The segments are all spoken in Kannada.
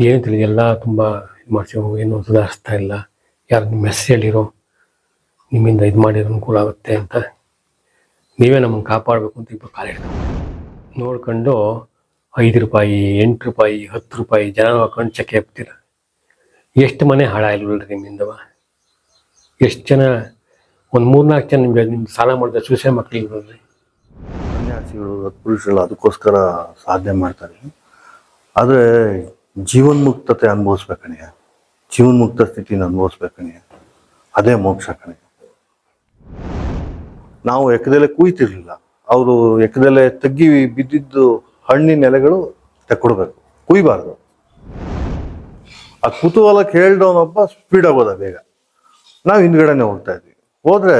ಏನು ತಿಳಿದು ಎಲ್ಲ ತುಂಬ ಇದು ಮಾಡ್ತೀವಿ ಏನು ಸುಧಾರಿಸ್ತಾ ಇಲ್ಲ. ಯಾರು ನಿಮ್ಮ ಹೆಸರು ಹೇಳಿರೋ ನಿಮ್ಮಿಂದ ಇದು ಮಾಡಿರೋ ಅನುಕೂಲ ಆಗುತ್ತೆ ಅಂತ. ನೀವೇ ನಮ್ಮನ್ನು ಕಾಪಾಡಬೇಕು ಅಂತ ಇಬ್ಬರು ಕಾಲ ನೋಡ್ಕೊಂಡು ಐದು ರೂಪಾಯಿ, ಎಂಟು ರೂಪಾಯಿ, ಹತ್ತು ರೂಪಾಯಿ ಜನ ಹಾಕೊಂಡು ಚಕ್ಕೆ ಹಾಕ್ತೀರ. ಎಷ್ಟು ಮನೆ ಹಾಳಾಗಿಲ್ವಲ್ರಿ ನಿಮ್ಮಿಂದವ ಎಷ್ಟು ಜನ, ಒಂದು ಮೂರ್ನಾಲ್ಕು ಜನ ನಿಮ್ಗೆ ನಿಮ್ಮ ಸಾಲ ಮಾಡಿದ್ರೆ ಸೂಸೈಡ್ ಮಕ್ಕಳಿಲ್ವಲ್ರಿ ಸನ್ಯಾಸಿಗಳು ಪುರುಷರು ಅದಕ್ಕೋಸ್ಕರ ಸಾಧನೆ ಮಾಡ್ತಾರೆ. ಆದರೆ ಜೀವನ್ಮುಕ್ತತೆ ಜೀವನ್ ಜೀವನ್ಮುಕ್ತ ಸ್ಥಿತಿನ ಅನುಭವಿಸ್ಬೇಕಣೆ ಅದೇ ಮೋಕ್ಷ ಕಣೆ. ನಾವು ಎಕ್ಕದಲ್ಲೇ ಕುಯ್ತಿರ್ಲಿಲ್ಲ. ಅವರು ಎಕ್ಕದಲ್ಲೇ ತಗ್ಗಿ ಬಿದ್ದಿದ್ದು ಹಣ್ಣಿನ ಎಲೆಗಳು ತೆಕ್ಕೊಡ್ಬೇಕು. ಕುಯ್ಬಾರ್ದು. ಆ ಕುತೂಹಲ ಕೇಳ್ದವನೊಬ್ಬ ಸ್ಪೀಡ್ ಆಗೋದ ಬೇಗ. ನಾವು ಹಿಂದ್ಗಡೆನೆ ಹೋಗ್ತಾ ಇದ್ವಿ. ಹೋದ್ರೆ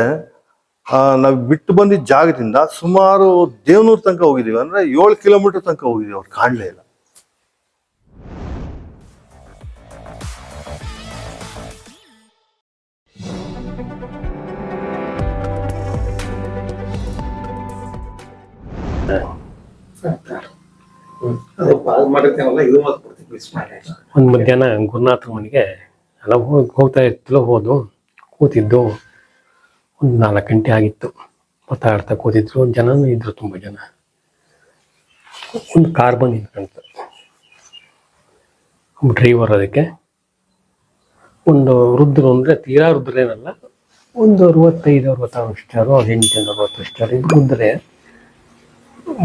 ನಾವು ಬಿಟ್ಟು ಬಂದಿದ್ದ ಜಾಗದಿಂದ ಸುಮಾರು ದೇವನೂರ್ ತನಕ ಹೋಗಿದೀವಿ ಅಂದ್ರೆ ಏಳು ಕಿಲೋಮೀಟರ್ ತನಕ ಹೋಗಿದೀವಿ ಅವ್ರು ಕಾಣಲೇ ಇಲ್ಲ. ಒಂದು ಮಧ್ಯಾಹ್ನ ಗುರುನಾಥ ಮನೆಗೆ ಎಲ್ಲ ಹೋಗಿ ಹೋಗ್ತಾ ಇರ್ತಿಲ್ಲ ಹೋದು ಕೂತಿದ್ದು ಒಂದು ನಾಲ್ಕು ಗಂಟೆ ಆಗಿತ್ತು ಮಾತಾಡ್ತಾ ಕೂತಿದ್ರು ಜನನೂ ಇದ್ರು ತುಂಬ ಜನ ಒಂದು ಕಾರ್ ಬಂದು ನಿಂತ್ಕೊಂತ ಡ್ರೈವರ್ ಅದಕ್ಕೆ ಒಂದು ವೃದ್ಧರು ಅಂದರೆ ತೀರಾ ವೃದ್ಧರೇನಲ್ಲ ಒಂದು ಅರವತ್ತೈದು ಅರವತ್ತಾರು ವರ್ಷರು ಹದಿನೆಂಟು ಅರವತ್ತು ವರ್ಷರು ವೃದ್ಧರೇ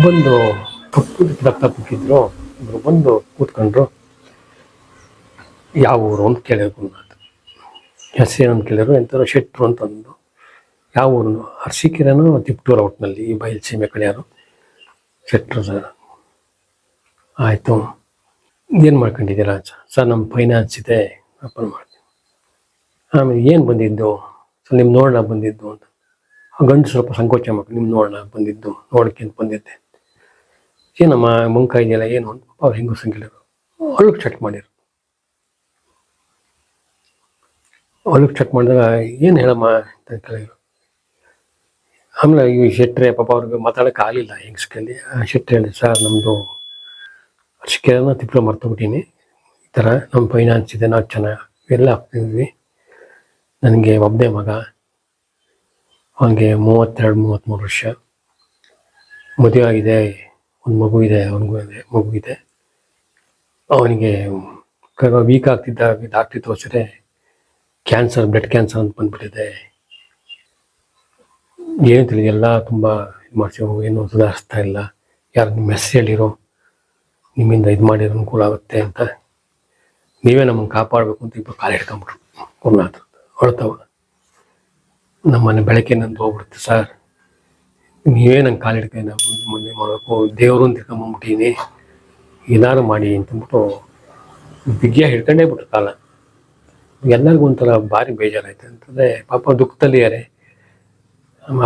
ಬಂದು ಪುಟ್ಟು ಇಬ್ರು ಬಂದು ಕೂತ್ಕೊಂಡ್ರು, ಯಾವ ಊರು ಅಂತ ಕೇಳಿದ್ರು ಹೆಸರು ಅಂತ ಕೇಳಿದ್ರು, ಎಂಥವ್ರು ಶೆಟ್ರು ಅಂದರು ಯಾವ ಊರು? ಅರ್ಸಿಕೆರೆನೋ ತಿಪ್ಟೂರು ಔಟ್ನಲ್ಲಿ ಈ ಬಯಲು ಸೀಮೆ ಯಾರು ಶೆಟ್ರು ಸರ್, ಆಯಿತು. ಏನು ಮಾಡ್ಕೊಂಡಿದ್ದೀರಾ? ಸರ್ ಸರ್ ನಮ್ಮ ಫೈನಾನ್ಸ್ ಇದೆ ಓಪನ್ ಮಾಡ್ತೀನಿ. ಆಮೇಲೆ ಏನು ಬಂದಿದ್ದು? ಸರ್ ನಿಮ್ಮ ನೋಡೋಣ ಬಂದಿದ್ದು ಅಂತ. ಗಂಡು ಸ್ವಲ್ಪ ಸಂಕೋಚ ಮಾಡ್ಕೊಂಡು ನಿಮ್ಮ ನೋಡೋಣ ಬಂದಿದ್ದು ನೋಡೋಕ್ಕೆ ಬಂದಿದ್ದೆ. ಏನಮ್ಮ ಮಂಕ ಇದೆಯಲ್ಲ ಏನು ಅಂತ ಅವ್ರು ಹೆಂಗು ಸಂಗಿಳಿರು ಅಳುಕ್ ಚೆಕ್ ಮಾಡಿರು ಅಳುಕ್ ಚೆಕ್ ಮಾಡಿದಾಗ ಏನು ಹೇಳಮ್ಮ ಅಂತ ಕೇಳಿದ್ರು. ಆಮೇಲೆ ಈ ಶೆಟ್ರೆ ಪಾಪ ಅವ್ರಿಗೆ ಮಾತಾಡೋಕೆ ಆಗಲಿಲ್ಲ ಹೆಂಗಸ್ಕಲ್ಲಿ ಆ ಶೆಟ್ರೆ ಹೇಳಿ ಸರ್ ನಮ್ಮದು ಅರ್ಶಿಕೆನ ತಿಪ್ಪಲ ಮರ್ತೋಗ್ಬಿಟ್ಟೀನಿ. ಈ ಥರ ನಮ್ಮ ಫೈನಾನ್ಸ್ ಇದೆ, ನಾವು ಚೆನ್ನಾಗಿ ಎಲ್ಲ ಹಾಕ್ತಿದ್ವಿ. ನನಗೆ ಒಬ್ಬನೇ ಮಗ, ಅವನಿಗೆ ಮೂವತ್ತೆರಡು, ಮೂವತ್ತ್ಮೂರು ವರ್ಷ. ಮದುವೆ ಆಗಿದೆ. ಒಂದು ಮಗು ಇದೆ, ಅವನಿಗೂ ಇದೆ, ಮಗು ಇದೆ. ಅವನಿಗೆ ವೀಕ್ ಆಗ್ತಿದ್ದ ಡಾಕ್ಟ್ರಿಗೆ ತೋರಿಸಿದ್ರೆ ಕ್ಯಾನ್ಸರ್, ಬ್ಲಡ್ ಕ್ಯಾನ್ಸರ್ ಅಂತ ಬಂದ್ಬಿಟ್ಟಿದೆ. ಏನು ತಿಳಿದು ಎಲ್ಲ ತುಂಬ ಇದು ಮಾಡ್ತೀವಿ ಏನು ಸುಧಾರಿಸ್ತಾ ಇಲ್ಲ. ಯಾರು ನಿಮ್ಮ ಹೆಸರು ಹೇಳಿರೋ, ನಿಮ್ಮಿಂದ ಇದು ಮಾಡಿರೋ ಅನುಕೂಲ ಆಗುತ್ತೆ ಅಂತ. ನೀವೇ ನಮ್ಮನ್ನು ಕಾಪಾಡಬೇಕು ಅಂತ ಇಬ್ಬರು ಕಾಲು ಹಿಡ್ಕೊಂಬಿಟ್ರು ಗುರುನಾಥ್ ಹೊಳ್ತಾವ ನಮ್ಮನೆ ಬೆಳಕಿನಂದು ನಂದು ಹೋಗ್ಬಿಡುತ್ತೆ ಸರ್. ನೀವೇ ನಂಗೆ ಕಾಲು ಹಿಡ್ಕೊಂಡು ಮುಂದೆ ಮುಂದೆ ಮಾಡಬೇಕು, ದೇವರು ಅಂತ ಏನಾರು ಮಾಡಿ ಅಂತಂದ್ಬಿಟ್ಟು ಬಿಗಿಯ ಹಿಡ್ಕೊಂಡೇ ಬಿಟ್ರು ಕಾಲ. ಎಲ್ಲರಿಗೂ ಒಂಥರ ಭಾರಿ ಬೇಜಾರಾಯ್ತು. ಅಂತಂದರೆ ಪಾಪ ದುಃಖದಲ್ಲಿದ್ದಾರೆ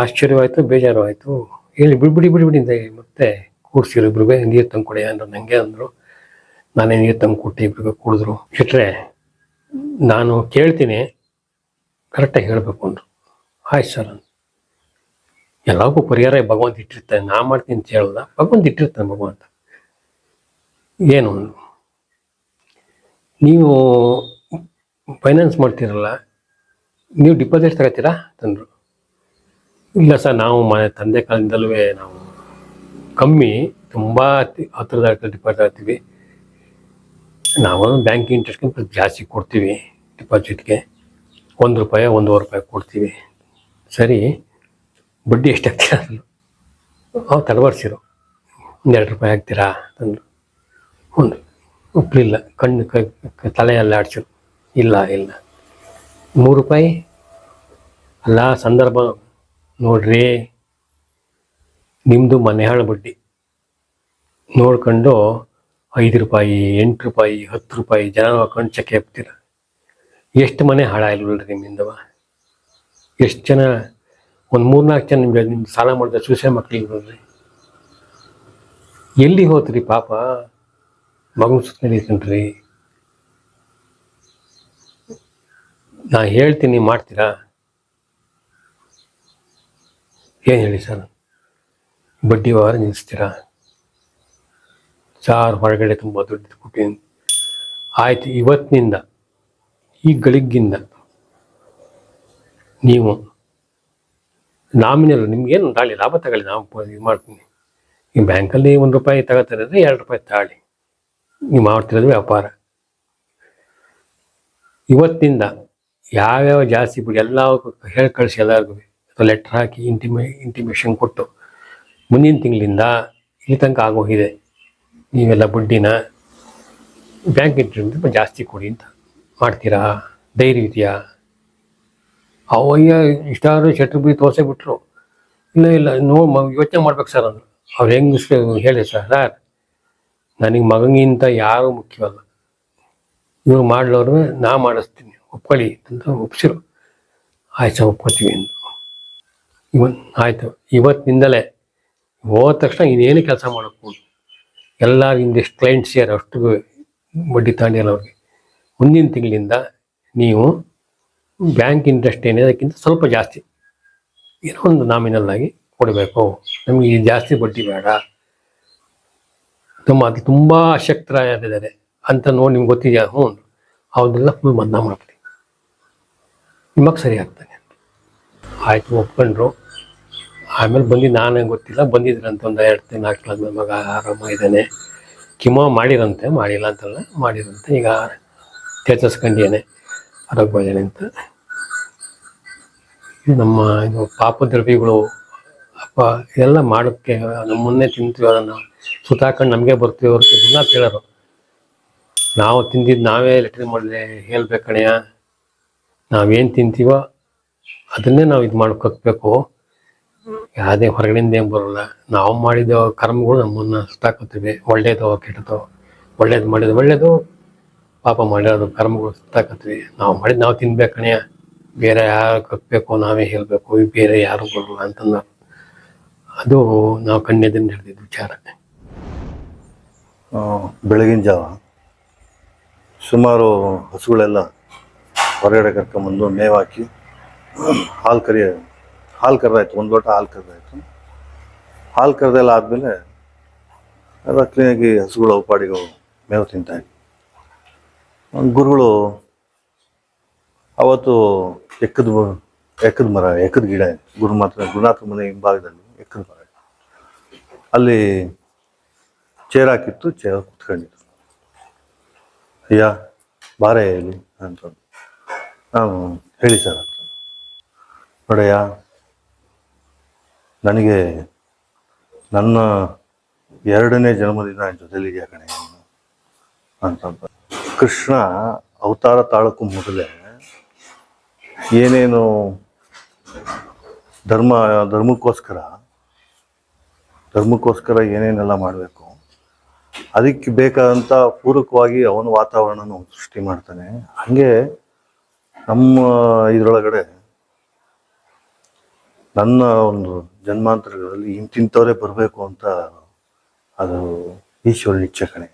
ಆಶ್ಚರ್ಯವಾಯಿತು ಬೇಜಾರು ಆಯಿತು ಹೇಳಿ ಬಿಡ್ಬಿಡಿ ಬಿಡ್ಬಿಡಿ ಅಂತ ಮತ್ತೆ ಕೂಡ್ಸಿರು ಇಬ್ರಿಗೆ ನೀರು ತಂದು ಕೊಡಿ ಅಂದರು ನನಗೆ ಅಂದರು. ನಾನೇ ನೀರು ತಂದು ಕೊಟ್ಟು ಇಬ್ರಿಗೆ ಕುಡಿದ್ರು. ಇಟ್ಟರೆ ನಾನು ಕೇಳ್ತೀನಿ, ಕರೆಕ್ಟಾಗಿ ಹೇಳಬೇಕು ಅಂದರು. ಆಯ್ತು ಸರ್ ಅಂದ್ರು ಎಲ್ಲವಕ್ಕೂ ಪರಿಹಾರ ಭಗವಂತ ಇಟ್ಟಿರ್ತಾನೆ. ನಾ ಮಾಡ್ತೀನಿ ಅಂತ ಹೇಳಲ್ಲ. ಭಗವಂತ ಇಟ್ಟಿರ್ತಾನೆ ಭಗವಂತ. ಏನು. ನೀವು ಫೈನಾನ್ಸ್ ಮಾಡ್ತೀರಲ್ಲ, ನೀವು ಡಿಪಾಸಿಟ್ ತಗೋತೀರಾ ತಂದರು? ಇಲ್ಲ ಸರ್, ನಾವು ಮನೆ ತಂದೆ ಕಾಲದಿಂದಲೂ ನಾವು ಕಮ್ಮಿ, ತುಂಬ ಹತ್ತಿರದ ಡಿಪಾಸಿಟ್ ಆಗ್ತೀವಿ ನಾವು ಬ್ಯಾಂಕ್ ಇಂಟ್ರೆಸ್ಟ್ಗಿಂತ ಜಾಸ್ತಿ ಕೊಡ್ತೀವಿ ಡಿಪಾಸಿಟ್ಗೆ ಒಂದು ರೂಪಾಯಿ, ಒಂದೂವರೆ ರೂಪಾಯಿ ಕೊಡ್ತೀವಿ. ಸರಿ. ಬಡ್ಡಿ ಎಷ್ಟು ಹಾಕ್ತೀರಾ ಅಂದರು ತಡವಡ್ಸಿರು ಒಂದು ಒಂದೆರಡು ರೂಪಾಯಿ ಹಾಕ್ತೀರಾ ಅಂದರು ಒಂದು ಒಪ್ಪಲಿಲ್ಲ ಕಣ್ಣು ಕೈ, ಕ- ತಲೆ ಎಲ್ಲ ಆಡ್ಸಿರು. ಇಲ್ಲ ಇಲ್ಲ. ಮೂರು ರೂಪಾಯಿ? ಅಲ್ಲ, ಸಂದರ್ಭ ನೋಡ್ರಿ. ನಿಮ್ಮದು ಮನೆಹಾಳು ಬಡ್ಡಿ. ನೋಡ್ಕೊಂಡು ಐದು ರೂಪಾಯಿ, ಎಂಟು ರೂಪಾಯಿ, ಹತ್ತು ರೂಪಾಯಿ ಜನ ಹಾಕೊಂಡು ಚಕ್ಕೆ ಹಾಕ್ತೀರ. ಎಷ್ಟು ಮನೆ ಹಾಳಾಗಿಲ್ವಲ್ರಿ ನಿಮ್ಮಿಂದವ? ಎಷ್ಟು ಜನ ಒಂದು ಮೂರ್ನಾಲ್ಕು ಜನ ನಿಮ್ಗೆ ನಿಮ್ಗೆ ಸಾಲ ಮಾಡಿದ ಸೂಸೆ ಮಕ್ಕಳಿಗೆ ನೋಡ್ರಿ. ಎಲ್ಲಿ ಹೋತ್ರಿ ಪಾಪ? ಮಗನ ಸುತ್ತ ಕಣ್ರಿ ನಾ ಹೇಳ್ತೀನಿ ಮಾಡ್ತೀರಾ? ಏನು ಹೇಳಿ ಸರ್? ಬಡ್ಡಿ ವ್ಯವಹಾರ ನಿಲ್ಲಿಸ್ತೀರಾ? ಸಾರ್ ಹೊರಗಡೆ ತುಂಬ ದುಡ್ಡು ಕೊಟ್ಟಿ. ಆಯ್ತು, ಇವತ್ತಿನಿಂದ, ಈ ಗಳಿಗ್ಗಿಂದ, ನೀವು ನಾಮಿನಲ್ ನಿಮ್ಗೇನು ತಾಳಿ ಲಾಭ ತಗೊಳ್ಳಿ, ನಾವು ಇದು ಮಾಡ್ತೀನಿ. ಈ ಬ್ಯಾಂಕಲ್ಲಿ ಒಂದು ರೂಪಾಯಿ ತಗೋತಾರೆ ಅಂದರೆ ಎರಡು ರೂಪಾಯಿ ತಾಳಿ. ನೀವು ಮಾಡ್ತಿರೋದು ವ್ಯಾಪಾರ. ಇವತ್ತಿಂದ ಯಾವ್ಯಾವ ಜಾಸ್ತಿ ಬಿಡಿ ಎಲ್ಲ ಹೇಳಿ ಕಳಿಸಿ ಎಲ್ಲರಿಗೂ. ಅಥವಾ ಲೆಟ್ರ್ ಹಾಕಿ ಇಂಟಿಮೇ ಇಂಟಿಮೇಷನ್ ಕೊಟ್ಟು. ಮುಂದಿನ ತಿಂಗಳಿಂದ ಇಲ್ಲಿ ತನಕ ಆಗೋಗಿದೆ ನೀವೆಲ್ಲ ಬಡ್ಡಿನ ಬ್ಯಾಂಕ್ ಇಂಟ್ರೆಸ್ಟ್ ಜಾಸ್ತಿ ಕೊಡಿ ಅಂತ ಮಾಡ್ತೀರಾ? ಧೈರ್ಯ ಇದೆಯಾ? ಅವಯ್ಯ ಇಷ್ಟಾದ್ರು ಶೆಟ್ರ್ ಬಿ ತೋರಿಸೇ ಬಿಟ್ರು. ಇಲ್ಲ ಇಲ್ಲ, ನೋ ಯೋಚನೆ ಮಾಡ್ಬೇಕು ಸರ್ ಅಂದರು ಅವ್ರು ಹೆಂಗೆ ಹೇಳಿ ಸರ್ ಸರ್. ನನಗೆ ಮಗನಿಗಿಂತ ಯಾರೂ ಮುಖ್ಯವಲ್ಲ. ಇವ್ರು ಮಾಡ್ಲವ್ರು, ನಾ ಮಾಡಿಸ್ತೀನಿ. ಒಪ್ಕೊಳ್ಳಿ ಅಂತ ಒಪ್ಸಿರು. ಆಯ್ತು ಸರ್, ಒಪ್ಕೋತೀವಿ ಇವನ್ ಆಯಿತು. ಇವತ್ತಿನಿಂದಲೇ ಹೋದ ತಕ್ಷಣ ಇನ್ನೇನು ಕೆಲಸ ಮಾಡಬೇಕು ಎಲ್ಲರೂ ಇಂದಿಷ್ಟು ಕ್ಲೈಂಟ್ಸ್ ಯಾರು ಅಷ್ಟು ಬಡ್ಡಿ ತಾಂಡಿಯಲ್ಲ ಅವ್ರಿಗೆ. ಮುಂದಿನ ತಿಂಗಳಿಂದ ನೀವು ಬ್ಯಾಂಕ್ ಇಂಟ್ರೆಸ್ಟ್ ಏನಿದೆ ಅದಕ್ಕಿಂತ ಸ್ವಲ್ಪ ಜಾಸ್ತಿ. ಏನೋ ಒಂದು ನಾಮಿನಲ್ ಆಗಿ ಕೊಡಬೇಕು. ನಮಗೆ ಈ ಜಾಸ್ತಿ ಬಡ್ಡಿ ಬೇಡ. ತುಂಬ ಅದು ತುಂಬ ಅಶಕ್ತರಾಗಿದ್ದಾರೆ ಅಂತ ನೋಡಿ ನಿಮ್ಗೆ ಗೊತ್ತಿದೆಯಾ? ಹ್ಞೂ. ಅವನ್ನೆಲ್ಲ ಫುಲ್ ಮದ್ನ ಮಾಡ್ತೀನಿ ನಿಮಗೆ ಸರಿ ಆಗ್ತಾನೆ ಆಯಿತು, ಒಪ್ಕೊಂಡ್ರು. ಆಮೇಲೆ ಬಂದು ನಾನೇ ಗೊತ್ತಿಲ್ಲ. ಬಂದಿದ್ರಂತ ಒಂದು ಎರಡು ತಿಂಗಳು ನಾಲ್ಕು ತಿಂಗಳು ಮಗ ಆರಾಮಾಗಿದ್ದಾನೆ ಕಿಮೋ ಮಾಡಿರಂತೆ, ಮಾಡಿಲ್ಲ ಅಂತಲ್ಲ, ಮಾಡಿರಂತೆ. ಈಗ ಚೇತರಿಸ್ಕೊಂಡಿದ್ದಾನೆ ಆರೋಗ್ಯವಾಗಿದ್ದಾನೆ ಅಂತ. ಇದು ನಮ್ಮ ಇದು ಪಾಪ ದ್ರವ್ಯಗಳು ಅಪ್ಪ, ಇದೆಲ್ಲ ಮಾಡೋಕ್ಕೆ ನಮ್ಮನ್ನೇ ತಿಂತೀವಿ, ಅದನ್ನು ಸುತ್ತಾಕೊಂಡು ನಮಗೆ ಬರ್ತೀವಿ ಅವ್ರಿಗೆ ಗುಣ ಕೇಳೋರು. ನಾವು ತಿಂದಿದ್ದು ನಾವೇ ಲೆಟ್ರಿನ್ ಮಾಡಿದ್ರೆ ಹೇಳ್ಬೇಕು ಕಣೆಯ ನಾವೇನು ತಿಂತೀವೋ ಅದನ್ನೇ ನಾವು ಇದು ಮಾಡ್ಕೊಬೇಕು ಯಾವುದೇ ಹೊರಗಡೆಯಿಂದ ಏನು ಬರೋಲ್ಲ. ನಾವು ಮಾಡಿದ ಕರ್ಮಗಳು ನಮ್ಮನ್ನು ಸುತ್ತಾಕೋತೀವಿ ಒಳ್ಳೇದು ಕೆಟ್ಟದೋ ಒಳ್ಳೇದು ಮಾಡಿದ ಒಳ್ಳೇದು ಪಾಪ ಮಾಡಿರೋದು ಕರ್ಮಗಳು ಸುತ್ತಾಕತ್ವಿ ನಾವು ಮಾಡಿದ್ದು ನಾವು ತಿನ್ಬೇಕು ಕಣೆಯ ಬೇರೆ ಯಾರು ಕಕ್ಕಬೇಕು ನಾವೇ ಹೇಳಬೇಕು. ಬೇರೆ ಯಾರು ಬರಲ್ಲ ಅಂತಂದ. ಅದು ನಾವು ಕಣ್ಣೆದುರು ಹೇಳ್ತಿದ್ದು ವಿಚಾರ. ಬೆಳಗಿನ ಜಾವ ಸುಮಾರು ಹಸುಗಳೆಲ್ಲ ಹೊರಗಡೆ ಕರ್ಕೊಂಬಂದು ಮೇವಾಕಿ ಹಾಲು ಕರಿಯ, ಹಾಲು ಕರೆದಾಯ್ತು. ಒಂದು ಲೋಟ ಹಾಲು ಕರೆದಾಯ್ತು. ಹಾಲು ಕರೆದೆಲ್ಲ ಆದಮೇಲೆ ಎಲ್ಲ ಕ್ಲೀನಾಗಿ ಹಸುಗಳು ಅವು ಪಾಡಿಗೆ ಅವು ಮೇವು ತಿಂತಾ ಇದ್ವು. ಒಂದ್ ಗುರುಗಳು ಅವತ್ತು ಎಕ್ಕದ ಎಕ್ಕದ ಮರ, ಎಕ್ಕದ ಗಿಡ, ಗುರು ಮಾತ್ರ, ಗುರುನಾಥ ಮನೆ ಹಿಂಭಾಗದಲ್ಲಿ ಎಕ್ಕದ ಮರ. ಅಲ್ಲಿ ಚೇರ್ ಹಾಕಿತ್ತು, ಚೇರ್ ಕುತ್ಕೊಂಡಿತ್ತು ಅಯ್ಯ, ಬಾರೆ ಹೇಳಿ ಅಂತ ನಾನು ಹೇಳಿ ಸರ್ ಅಂತ ನೋಡಯ್ಯ, ನನಗೆ ನನ್ನ ಎರಡನೇ ಜನ್ಮದಿನ ಜೊತೆಲಿದೆಯಾ ಕಣೆ ಅಂತಂತ ಕೃಷ್ಣ ಅವತಾರ ತಾಳಕ್ಕೂ ಮೊದಲೇ ಏನೇನು ಧರ್ಮ, ಧರ್ಮಕ್ಕೋಸ್ಕರ ಧರ್ಮಕ್ಕೋಸ್ಕರ ಏನೇನೆಲ್ಲ ಮಾಡಬೇಕು, ಅದಕ್ಕೆ ಬೇಕಾದಂಥ ಪೂರಕವಾಗಿ ಅವನ ವಾತಾವರಣನ ಸೃಷ್ಟಿ ಮಾಡ್ತಾನೆ. ಹಾಗೆ ನಮ್ಮ ಇದರೊಳಗಡೆ ನನ್ನ ಒಂದು ಜನ್ಮಾಂತರಗಳಲ್ಲಿ ಇಂತಿಂಥವರೇ ಬರಬೇಕು ಅಂತ ಅದು ಈಶ್ವರನ ಇಚ್ಛೆ ಕಣೆ.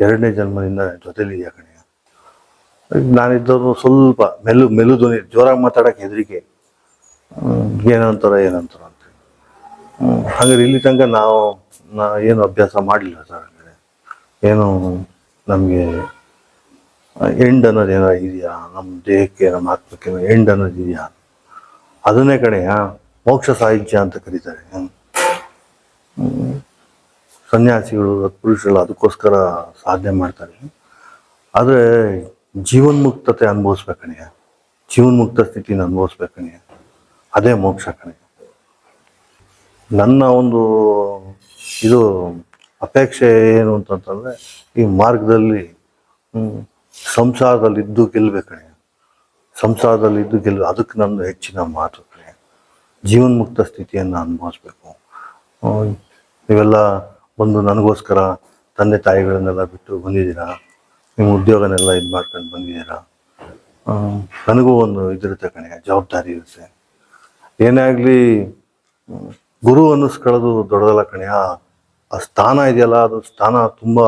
ಎರಡನೇ ಜನ್ಮದಿಂದ ಜೊತೆಲಿದೆಯಾ ಕಣೆಯ ನಾನಿದ್ದವರು ಸ್ವಲ್ಪ ಮೆಲು ಮೆಲು ಧ್ವನಿ, ಜೋರಾಗಿ ಮಾತಾಡೋಕೆ ಹೆದರಿಕೆ. ಏನಂತಾರ ಏನಂತಾರ ಅಂತ. ಹಾಗಾದ್ರೆ ಇಲ್ಲಿ ತನಕ ನಾವು, ನಾ ಏನು ಅಭ್ಯಾಸ ಮಾಡಲಿಲ್ಲ ಸರ್ ಹಾಗಾದ್ರೆ? ಏನು ನಮಗೆ ಎಂಡ್ ಅನ್ನೋದು ಏನಾರ ಇದೆಯಾ? ನಮ್ಮ ದೇಹಕ್ಕೆ ನಮ್ಮ ಆತ್ಮಕ್ಕೆ ಎಂಡ್ ಅನ್ನೋದು ಇದೆಯಾ? ಅದನ್ನೇ ಕಣೆಯ ಮೋಕ್ಷ ಸಾಹಿತ್ಯ ಅಂತ ಕರೀತಾರೆ. ಸನ್ಯಾಸಿಗಳು ಪುರುಷರು ಅದಕ್ಕೋಸ್ಕರ ಸಾಧನೆ ಮಾಡ್ತಾರೆ. ಆದರೆ ಜೀವನ್ಮುಕ್ತತೆ ಅನುಭವಿಸ್ಬೇಕಣೆಯ ಜೀವನ್ಮುಕ್ತ ಸ್ಥಿತಿನ ಅನುಭವಿಸ್ಬೇಕಣೆಯ ಅದೇ ಮೋಕ್ಷ ಕಣೆ. ನನ್ನ ಒಂದು ಇದು ಅಪೇಕ್ಷೆ ಏನು ಅಂತಂತಂದರೆ, ಈ ಮಾರ್ಗದಲ್ಲಿ ಸಂಸಾರದಲ್ಲಿ ಇದ್ದು ಗೆಲ್ಲ ಸಂಸಾರದಲ್ಲಿ ಇದ್ದು ಗೆಲ್, ಅದಕ್ಕೆ ನನ್ನ ಹೆಚ್ಚಿನ ಮಾತು ಜೀವನ್ಮುಕ್ತ ಸ್ಥಿತಿಯನ್ನು ಅನುಭವಿಸ್ಬೇಕು. ನೀವೆಲ್ಲ ಬಂದು ನನಗೋಸ್ಕರ ತಂದೆ ತಾಯಿಗಳನ್ನೆಲ್ಲ ಬಿಟ್ಟು ಬಂದಿದ್ದೀರಾ? ನಿಮ್ಮ ಉದ್ಯೋಗನೆಲ್ಲ ಇದು ಮಾಡ್ಕೊಂಡು ಬಂದಿದ್ದೀರಾ? ನನಗೂ ಒಂದು ಇದಿರುತ್ತೆ ಕಣೆ, ಜವಾಬ್ದಾರಿ ಇರುತ್ತೆ. ಏನೇ ಆಗಲಿ, ಗುರು ಅನ್ನಿಸ್ಕೊಳ್ಳೋದು ದೊಡ್ಡದಲ್ಲ ಕಣೆ, ಆ- ಸ್ಥಾನ ಇದೆಯಲ್ಲ, ಅದು ಸ್ಥಾನ ತುಂಬ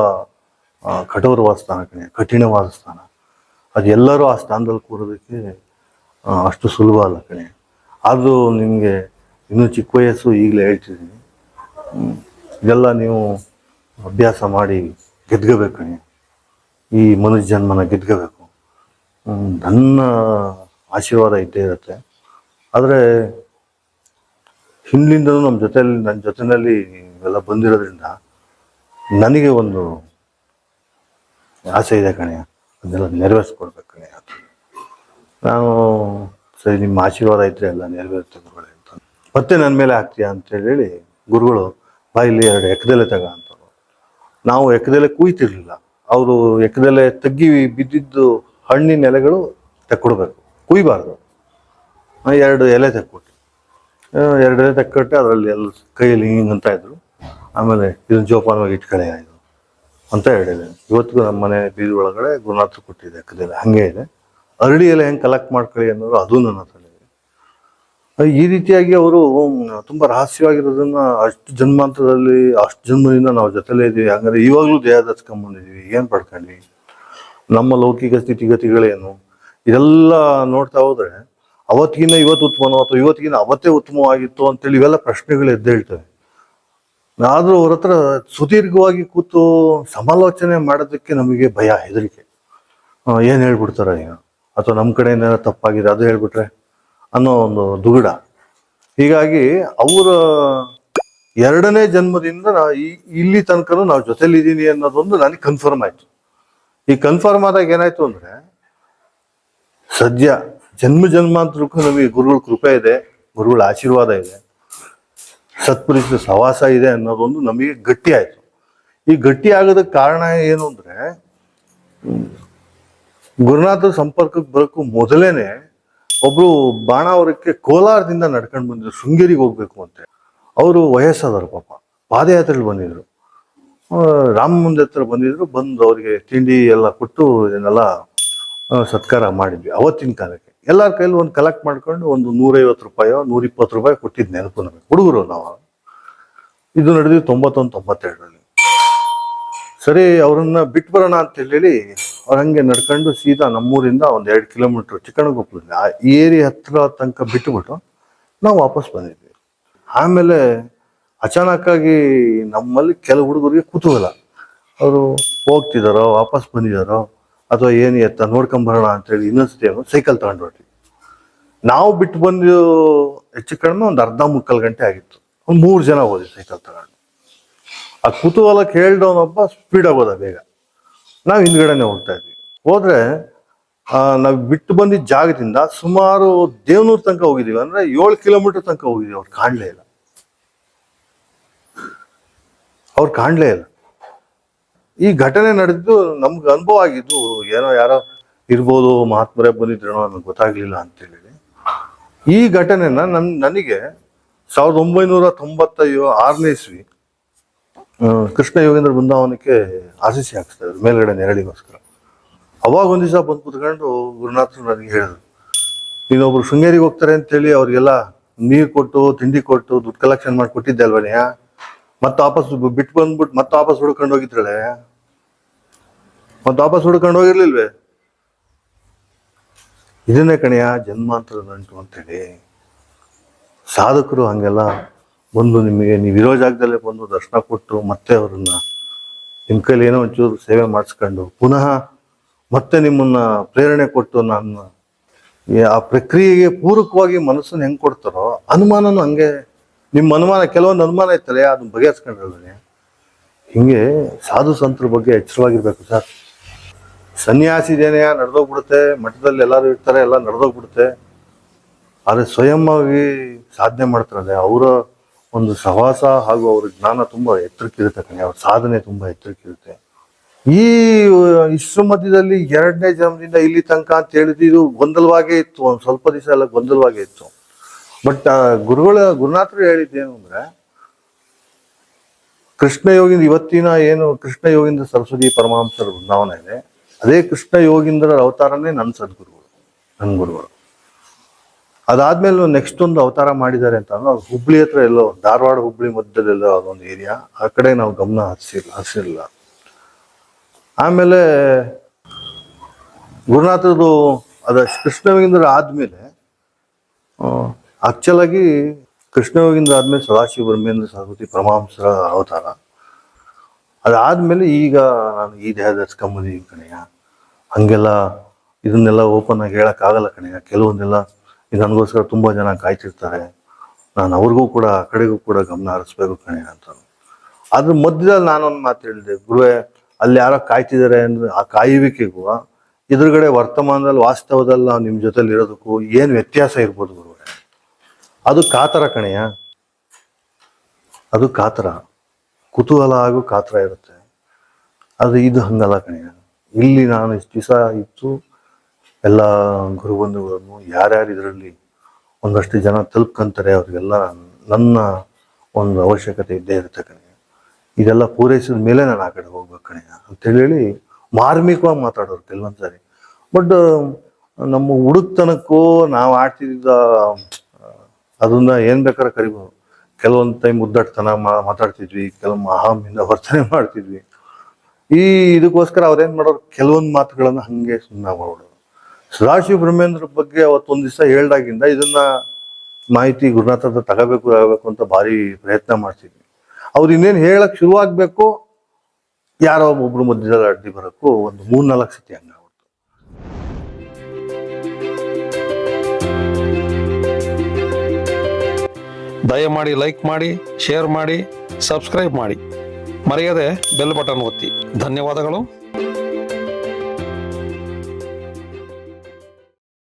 ಕಠೋರವಾದ ಸ್ಥಾನ ಕಣೆ, ಕಠಿಣವಾದ ಸ್ಥಾನ. ಅದು ಎಲ್ಲರೂ ಆ ಸ್ಥಾನದಲ್ಲಿ ಕೂರೋದಕ್ಕೆ ಅಷ್ಟು ಸುಲಭ ಅಲ್ಲ ಕಣೆ. ಆದರೂ ನಿಮಗೆ ಇನ್ನೂ ಚಿಕ್ಕ ವಯಸ್ಸು ಈಗಲೇ ಹೇಳ್ತಿದ್ದೀನಿ. ಇದೆಲ್ಲ ನೀವು ಅಭ್ಯಾಸ ಮಾಡಿ ಗೆದ್ಕೋಬೇಕು ಕಣೆ ಈ ಮನುಷ್ಯ ಜನ್ಮನ ಗೆದ್ಕೋಬೇಕು ನನ್ನ ಆಶೀರ್ವಾದ ಇದ್ದೇ ಇರುತ್ತೆ. ಆದರೆ ಹಿಂದಿಂದಲೂ ನಮ್ಮ ಜೊತೆಯಲ್ಲಿ ನನ್ನ ಜೊತೆಯಲ್ಲಿ ಇವೆಲ್ಲ ಬಂದಿರೋದ್ರಿಂದ ನನಗೆ ಒಂದು ಆಸೆ ಇದೆ ಕಣೆಯ ಅದನ್ನೆಲ್ಲ ನೆರವೇರಿಸ್ಕೊಡ್ಬೇಕು ಕಣೆ. ನಾನು ಸರಿ, ನಿಮ್ಮ ಆಶೀರ್ವಾದ ಇದ್ರೆ ಎಲ್ಲ ನೆರವೇರುತ್ತೆ ಗುರುಗಳೇ ಅಂತ. ಮತ್ತೆ ನನ್ನ ಮೇಲೆ ಆಗ್ತೀಯಾ ಅಂತ ಹೇಳಿ ಗುರುಗಳು ಬಾ ಇಲ್ಲಿ ಎರಡು ಎಕ್ಕದೆಲೆ ತಗ ಅಂತ ನಾವು ಎಕ್ಕದೆಲೆ ಕುಯ್ತಿರ್ಲಿಲ್ಲ. ಅವರು ಎಕ್ಕದೆಲೆ ತಗ್ಗಿ ಬಿದ್ದಿದ್ದು ಹಣ್ಣಿನ ಎಲೆಗಳು ತೆಕ್ಕೊಡ್ಬೇಕು. ಕುಯ್ಬಾರ್ದು. ಎರಡು ಎಲೆ ತೆಕ್ಕೊಟ್ಟು ಎರಡು ಎಲೆ ತೆಕ್ಕೊಟ್ಟೆ ಅದರಲ್ಲಿ ಎಲ್ಲ ಕೈಯಲ್ಲಿ ಹಿಂಗೆ ಅಂತ ಇದ್ರು. ಆಮೇಲೆ ಇದನ್ನ ಜೋಪಾನವಾಗಿ ಇಟ್ಕೊಳ್ಳೆ ಆಯಿತು ಅಂತ ಹೇಳಿದೆ ಇವತ್ತಿಗೂ ನಮ್ಮ ಮನೆ ಬೀದಿ ಒಳಗಡೆ ಗುರುನಾಥ ಕೊಟ್ಟಿದೆ ಎಕ್ಕದೆಲೆ ಹಂಗೆ ಇದೆ. ಅರಳಿ ಎಲೆ ಹೆಂಗೆ ಕಲೆಕ್ಟ್ ಮಾಡ್ಕೊಳ್ಳಿ ಅನ್ನೋದು ಅದು ನನ್ನ ಹತ್ರ ಈ ರೀತಿಯಾಗಿ ಅವರು ತುಂಬಾ ರಹಸ್ಯವಾಗಿರೋದನ್ನ ಅಷ್ಟು ಜನ್ಮಾಂತರದಲ್ಲಿ, ಅಷ್ಟು ಜನ್ಮದಿಂದ ನಾವು ಜೊತೆಲೇ ಇದೀವಿ. ಹಂಗಾರೆ ಇವಾಗಲೂ ದೇಹ ದಚ್ಕೊಂಡ್ಬಂದಿದೀವಿ ಏನ್ ಪಡ್ಕೊಂಡ್ವಿ ನಮ್ಮ ಲೌಕಿಕ ಸ್ಥಿತಿಗತಿಗಳೇನು ಇದೆಲ್ಲ ನೋಡ್ತಾ ಹೋದ್ರೆ ಅವತ್ತಿಗಿನ ಇವತ್ತು ಉತ್ತಮನೋ ಅಥವಾ ಇವತ್ತಿಗಿನ ಅವತ್ತೇ ಉತ್ತಮವಾಗಿತ್ತು ಅಂತೇಳಿ ಇವೆಲ್ಲ ಪ್ರಶ್ನೆಗಳು ಎದ್ದೇಳ್ತವೆ ಆದ್ರೂ ಅವ್ರ ಹತ್ರ ಸುದೀರ್ಘವಾಗಿ ಕೂತು ಸಮಾಲೋಚನೆ ಮಾಡೋದಕ್ಕೆ ನಮಗೆ ಭಯ, ಹೆದರಿಕೆ. ಏನು ಹೇಳ್ಬಿಡ್ತಾರ ಏನು ಅಥವಾ ನಮ್ಮ ಕಡೆಯಿಂದ ತಪ್ಪಾಗಿದೆ, ಅದು ಹೇಳ್ಬಿಟ್ರೆ? ಅನ್ನೋ ಒಂದು ದುಗುಡ. ಹೀಗಾಗಿ ಅವರ ಎರಡನೇ ಜನ್ಮದಿಂದ ಈ- ಇಲ್ಲಿ ತನಕನೂ ನಾವು ಜೊತೆಲಿದ್ದೀನಿ ಅನ್ನೋದೊಂದು ನನಗೆ ಕನ್ಫರ್ಮ್ ಆಯ್ತು. ಈ ಕನ್ಫರ್ಮ್ ಆದಾಗ ಏನಾಯ್ತು ಅಂದ್ರೆ, ಸದ್ಯ ಜನ್ಮ ಜನ್ಮಾಂತರಕ್ಕೂ ನಮಗೆ ಗುರುಗಳ ಕೃಪೆ ಇದೆ, ಗುರುಗಳ ಆಶೀರ್ವಾದ ಇದೆ ಸತ್ಪುರುಷ ಸವಾಸ ಇದೆ ಅನ್ನೋದೊಂದು ನಮಗೆ ಗಟ್ಟಿ ಆಯ್ತು. ಈ ಗಟ್ಟಿ ಆಗೋದಕ್ಕೆ ಕಾರಣ ಏನು ಅಂದ್ರೆ ಗುರುನಾಥ ಸಂಪರ್ಕಕ್ಕೆ ಬರೋಕ್ಕೂ ಮೊದಲೇನೆ ಒಬ್ರು ಬಾಣಾವರಕ್ಕೆ ಕೋಲಾರದಿಂದ ನಡ್ಕೊಂಡು ಬಂದಿದ್ರು, ಶೃಂಗೇರಿಗೆ ಹೋಗ್ಬೇಕು ಅಂತ. ಅವರು ವಯಸ್ಸಾದವರು ಪಾಪ. ಪಾದಯಾತ್ರೆಯಲ್ಲಿ ಬಂದಿದ್ರು. ರಾಮ ಮಂದಿರ ಹತ್ರ ಬಂದಿದ್ರು, ಬಂದು ಅವರಿಗೆ ತಿಂಡಿ ಎಲ್ಲ ಕೊಟ್ಟು ಇದನ್ನೆಲ್ಲ ಸತ್ಕಾರ ಮಾಡಿದ್ವಿ. ಅವತ್ತಿನ ಕಾಲಕ್ಕೆ. ಎಲ್ಲರ ಕೈಲಿ ಒಂದು ಕಲೆಕ್ಟ್ ಮಾಡ್ಕೊಂಡು ಒಂದು ನೂರೈವತ್ತು ರೂಪಾಯೋ, ನೂರಿಪ್ಪತ್ತು ರೂಪಾಯಿ ಕೊಟ್ಟಿದ್ದು ನೆನಪು ನಮಗೆ. ಹುಡುಗರು ನಾವು. ಇದು ನಡೆದಿದ್ದು ತೊಂಬತ್ತೊಂದು, ತೊಂಬತ್ತೆರಡರಲ್ಲಿ. ಸರಿ, ಅವ್ರನ್ನ ಬಿಟ್ಟು ಬರೋಣ ಅಂತ ಹೇಳಿ ಅವ್ರು ಹಂಗೆ ನಡ್ಕೊಂಡು ಸೀದಾ ನಮ್ಮೂರಿಂದ ಒಂದು ಎರಡು ಕಿಲೋಮೀಟರ್ ಚಿಕ್ಕಣಗೊಪ್ಪಲಿಂದ ಆ ಏರಿ ಹತ್ರ ತನಕ ಬಿಟ್ಟುಬಿಟ್ಟು ನಾವು ವಾಪಸ್ ಬಂದಿದ್ವಿ. ಆಮೇಲೆ ಅಚಾನಕ್ಕಾಗಿ ನಮ್ಮಲ್ಲಿ ಕೆಲವು ಹುಡುಗರಿಗೆ ಕುತೂಹಲ. ಅವರು ಹೋಗ್ತಿದ್ದಾರೋ ವಾಪಸ್ ಬಂದಿದ್ದಾರೋ ಅಥವಾ ಏನು ಎತ್ತ ನೋಡ್ಕೊಂಬರೋಣ ಅಂತೇಳಿ ಇನ್ನೊಂದ್ಸತಿ ಸೈಕಲ್ ತಗೊಂಡು ನಾವು ಬಿಟ್ಟು ಬಂದು ಹೆಚ್ಚು ಕಡಿಮೆ ಒಂದು ಅರ್ಧ ಮುಕ್ಕಾಲು ಗಂಟೆ ಆಗಿತ್ತು. ಒಂದು ಮೂರು ಜನ ಹೋದ್ವಿ ಸೈಕಲ್ ತಗೊಂಡು. ಆ ಕುತೂಹಲ ಕೇಳ್ದವನೊಬ್ಬ ಸ್ಪೀಡ್ ಆಗೋದ ಬೇಗ. ನಾವು ಹಿಂದ್ಗಡೆನೆ ಹೋಗ್ತಾ ಇದ್ವಿ. ಹೋದ್ರೆ ನಾವು ಬಿಟ್ಟು ಬಂದಿದ್ದ ಜಾಗದಿಂದ ಸುಮಾರು ದೇವನೂರ್ ತನಕ ಹೋಗಿದೀವಿ. ಅಂದ್ರೆ ಏಳು ಕಿಲೋಮೀಟರ್ ತನಕ ಹೋಗಿದ್ದೀವಿ ಅವ್ರು ಕಾಣ್ಲೇ ಇಲ್ಲ. ಅವ್ರು ಕಾಣ್ಲೇ ಇಲ್ಲ. ಈ ಘಟನೆ ನಡೆದಿದ್ದು ನಮ್ಗೆ ಅನುಭವ ಆಗಿದ್ದು ಏನೋ ಯಾರೋ ಇರ್ಬೋದು, ಮಹಾತ್ಮರೇ ಬಂದಿದ್ರೇನೋ ನನಗೆ ಗೊತ್ತಾಗ್ಲಿಲ್ಲ ಅಂತ ಹೇಳಿ ಈ ಘಟನೆನ ನನ್, ನನಗೆ ಸಾವಿರದ ಒಂಬೈನೂರ ತೊಂಬತ್ತೈದು ಆರನೇ ಇಸ್ವಿ ಕೃಷ್ಣ ಯೋಗೇಂದ್ರ ಬೃಂದಾವನಕ್ಕೆ ಆಸಿಸಿ ಹಾಕಿಸ್ತಾ ಇದ್ರು ಮೇಲ್ಗಡೆ ನೆರಳಿಗೋಸ್ಕರ. ಅವಾಗ ಒಂದು ದಿವಸ ಬಂದು ಕುತ್ಕೊಂಡು ಗುರುನಾಥರು ನನಗೆ ಹೇಳಿದ್ರು ಇನ್ನೊಬ್ರು ಶೃಂಗೇರಿಗೆ ಹೋಗ್ತಾರೆ ಅಂತೇಳಿ ಅವ್ರಿಗೆಲ್ಲ ನೀರು ಕೊಟ್ಟು, ತಿಂಡಿ ಕೊಟ್ಟು, ದುಡ್ಡು ಕಲೆಕ್ಷನ್ ಮಾಡಿ ಕೊಟ್ಟಿದ್ದೆ ಅಲ್ವಣ್ಯ ಮತ್ತೆ ವಾಪಸ್ ಬಿಟ್ಟು ಬಂದ್ಬಿಟ್ಟು ಮತ್ತೆ ವಾಪಸ್ ಹುಡ್ಕೊಂಡು ಹೋಗಿದ್ರಳೆ? ಮತ್ತೆ ವಾಪಸ್ ಹುಡ್ಕೊಂಡು ಹೋಗಿರ್ಲಿಲ್ವೇ? ಇದನ್ನೇ ಕಣೆಯ ಜನ್ಮಾಂತರ ನಂಟು ಅಂತೇಳಿ. ಸಾಧಕರು ಹಂಗೆಲ್ಲ ಬಂದು ನಿಮಗೆ, ನೀವು ಇರೋ ಜಾಗದಲ್ಲೇ ಬಂದು ದರ್ಶನ ಕೊಟ್ಟು ಮತ್ತೆ ಅವರನ್ನು ನಿಮ್ಮ ಕೈಲಿ ಏನೋ ಒಂಚೂರು ಸೇವೆ ಮಾಡಿಸ್ಕೊಂಡು ಪುನಃ ಮತ್ತೆ ನಿಮ್ಮನ್ನ ಪ್ರೇರಣೆ ಕೊಟ್ಟು ನಾನು ಆ ಪ್ರಕ್ರಿಯೆಗೆ ಪೂರಕವಾಗಿ ಮನಸ್ಸನ್ನು ಹೆಂಗೆ ಕೊಡ್ತಾರೋ ಅನುಮಾನನೂ ಹಂಗೆ, ನಿಮ್ಮ ಅನುಮಾನ, ಕೆಲವೊಂದು ಅನುಮಾನ ಇತ್ತಲ್ಲ ಅದನ್ನ ಬಗೆಹರಿಸ್ಕೊಂಡ್ರೆ ಹಿಂಗೆ ಸಾಧು ಸಂತರ ಬಗ್ಗೆ ಎಚ್ಚರವಾಗಿರ್ಬೇಕು ಸರ್. ಸನ್ಯಾಸಿ ಜನೆಯ ನಡೆದೋಗ್ಬಿಡುತ್ತೆ, ಮಠದಲ್ಲಿ ಎಲ್ಲರೂ ಇರ್ತಾರೆ, ಎಲ್ಲ ನಡೆದೋಗ್ಬಿಡುತ್ತೆ. ಆದರೆ ಸ್ವಯಂವಾಗಿ ಸಾಧನೆ ಮಾಡ್ತಾರೆ ಅವರ ಒಂದು ಸಹವಾಸ ಹಾಗೂ ಅವ್ರ ಜ್ಞಾನ ತುಂಬಾ ಎತ್ತರಕ್ಕಿರುತ್ತೆ ಕಣೆ, ಅವ್ರ ಸಾಧನೆ ತುಂಬಾ ಎತ್ತರಕ್ಕಿರುತ್ತೆ. ಈ ಇಷ್ಟು ಮಧ್ಯದಲ್ಲಿ ಎರಡನೇ ಜನ್ಮದಿಂದ ಇಲ್ಲಿ ತನಕ ಅಂತ ಹೇಳಿದ್ದು ಗೊಂದಲವಾಗೇ ಇತ್ತು, ಒಂದು ಸ್ವಲ್ಪ ದಿವಸ ಎಲ್ಲ ಗೊಂದಲವಾಗೇ ಇತ್ತು. ಬಟ್ ಗುರುಗಳ, ಗುರುನಾಥರು ಹೇಳಿದ್ದೇನು ಅಂದ್ರೆ ಕೃಷ್ಣ ಯೋಗಿಂದ ಇವತ್ತಿನ ಏನು ಕೃಷ್ಣ ಯೋಗಿಂದ ಸರಸ್ವತಿ ಪರಮಹಂಸರ ಬೃಂದಾವನ ಇದೆ, ಅದೇ ಕೃಷ್ಣ ಯೋಗಿಂದರ ಅವತಾರನೇ ನನ್ನ ಸದ್ಗುರುಗಳು ನನ್ನ ಗುರುಗಳು. ಅದಾದ್ಮೇಲೆ ನೆಕ್ಸ್ಟ್ ಒಂದು ಅವತಾರ ಮಾಡಿದ್ದಾರೆ ಅಂತ ಅಂದ್ರೆ ಹುಬ್ಳಿ ಹತ್ರ ಎಲ್ಲೋ, ಧಾರವಾಡ, ಹುಬ್ಳಿ ಮಧ್ಯದಲ್ಲೆಲ್ಲೋ ಅದೊಂದು ಏರಿಯಾ ಆ ಕಡೆ ನಾವು ಗಮನ ಹರಿಸಿಲ್ಲ ಹರಿಸಿಲ್ಲ ಆಮೇಲೆ ಗುರುನಾಥದ್ದು, ಅದ ಕೃಷ್ಣವಿಂದ್ರ ಆದ್ಮೇಲೆ ಆಕ್ಚುಲ್ ಆಗಿ ಕೃಷ್ಣವಿಂದ್ರ ಆದ್ಮೇಲೆ ಸದಾಶಿವ ಬ್ರಹ್ಮೇಂದ್ರ ಸರಸ್ವತಿ ಪರಮಾಂಸರ ಅವತಾರ. ಅದಾದ್ಮೇಲೆ ಈಗ ನಾನು ಈ ದೇಹದ ಕಂಪನಿ ಕಣೆಯ ಹಂಗೆಲ್ಲ ಇದನ್ನೆಲ್ಲ ಓಪನ್ ಆಗಿ ಹೇಳಕ್ಕಾಗಲ್ಲ ಕಣೆಯ ಕೆಲವೊಂದೆಲ್ಲ ಈಗ ನನಗೋಸ್ಕರ ತುಂಬಾ ಜನ ಕಾಯ್ತಿರ್ತಾರೆ. ನಾನು ಅವ್ರಿಗೂ ಕೂಡ, ಆ ಕಡೆಗೂ ಕೂಡ ಗಮನ ಹರಿಸ್ಬೇಕು ಕಣೆ ಅಂತ. ಅದ್ರ ಮಧ್ಯದಲ್ಲಿ ನಾನೊಂದು ಮಾತು ಹೇಳಿದೆ, ಗುರುವೆ, ಅಲ್ಲಿ ಯಾರೋ ಕಾಯ್ತಿದ್ದಾರೆ ಅಂದ್ರೆ ಆ ಕಾಯುವಿಕೆಗೂ ಇದ್ರಗಡೆ ವರ್ತಮಾನದಲ್ಲಿ, ವಾಸ್ತವದಲ್ಲಿ ನಾವು ನಿಮ್ಮ ಜೊತೆಲಿ ಇರೋದಕ್ಕೂ ಏನು ವ್ಯತ್ಯಾಸ ಇರ್ಬೋದು ಗುರುವೆ? ಅದು ಕಾತರ ಕಣೆಯ ಅದು ಕಾತರ. ಕುತೂಹಲ ಹಾಗೂ ಕಾತರ ಇರುತ್ತೆ. ಅದು ಇದು ಹಂಗಲ್ಲ ಕಣೆಯ ಇಲ್ಲಿ ನಾನು ಇಷ್ಟು ದಿವಸ ಇತ್ತು ಎಲ್ಲ ಗುರುಬಂಧುಗಳನ್ನು ಯಾರ್ಯಾರು ಇದರಲ್ಲಿ ಒಂದಷ್ಟು ಜನ ತಲುಪ್ಕೊಂತಾರೆ, ಅವ್ರಿಗೆಲ್ಲ ನನ್ನ ಒಂದು ಅವಶ್ಯಕತೆ ಇದ್ದೇ ಇರುತ್ತೆ ಕಣೆ. ಇದೆಲ್ಲ ಪೂರೈಸಿದ ಮೇಲೆ ನಾನು ಆ ಕಡೆ ಹೋಗ್ಬೇಕು ಕಣೆ. ಅಂತೇಳಿ ಹೇಳಿ ಮಾರ್ಮಿಕವಾಗಿ ಮಾತಾಡೋರು ಕೆಲವೊಂದು ಸಾರಿ. ಬಟ್, ನಮ್ಮ ಹುಡುಕ್ತನಕ್ಕೂ ನಾವು ಆಡ್ತಿದ್ದ, ಅದನ್ನ ಏನ್ ಬೇಕಾದ್ರೆ ಕರಿಬೋದು. ಕೆಲವೊಂದು ಟೈಮ್ ಉದ್ದಟತನ ಮಾತಾಡ್ತಿದ್ವಿ ಕೆಲವೊಮ್ಮೆ ಅಹಮಿಂದ ವರ್ತನೆ ಮಾಡ್ತಿದ್ವಿ. ಈ ಇದಕ್ಕೋಸ್ಕರ ಅವ್ರೇನ್ ಮಾಡೋರು, ಕೆಲವೊಂದು ಮಾತುಗಳನ್ನು ಹಂಗೆ ಸುಮ್ಮನೆ ಮಾಡೋರು ಸದಾಶಿವ ಬ್ರಹ್ಮೇಂದ್ರ ಬಗ್ಗೆ ಅವತ್ತೊಂದ್ ದಿವಸ ಹೇಳ್ದಾಗಿಂದ ಇದನ್ನ ಮಾಹಿತಿ ಗುರುನಾಥ ಹತ್ರ ತಗೋಬೇಕು ಆಗಬೇಕು ಅಂತ ಭಾರಿ ಪ್ರಯತ್ನ ಮಾಡ್ತೀನಿ ಅವ್ರು ಇನ್ನೇನು ಹೇಳಕ್ ಶುರುವಾಗಬೇಕು ಯಾರೋ ಒಬ್ರು ಮಧ್ಯದಲ್ಲಿ ಅಡ್ಡಿ ಬರಕ್ಕೂ ಒಂದು ಮೂರ್ನಾಲ್ಕು ಸತಿ ಹಂಗ ದಯಮಾಡಿ ಲೈಕ್ ಮಾಡಿ, ಶೇರ್ ಮಾಡಿ, ಸಬ್ಸ್ಕ್ರೈಬ್ ಮಾಡಿ. ಮರೆಯದೆ ಬೆಲ್ ಬಟನ್ ಒತ್ತಿ. ಧನ್ಯವಾದಗಳು.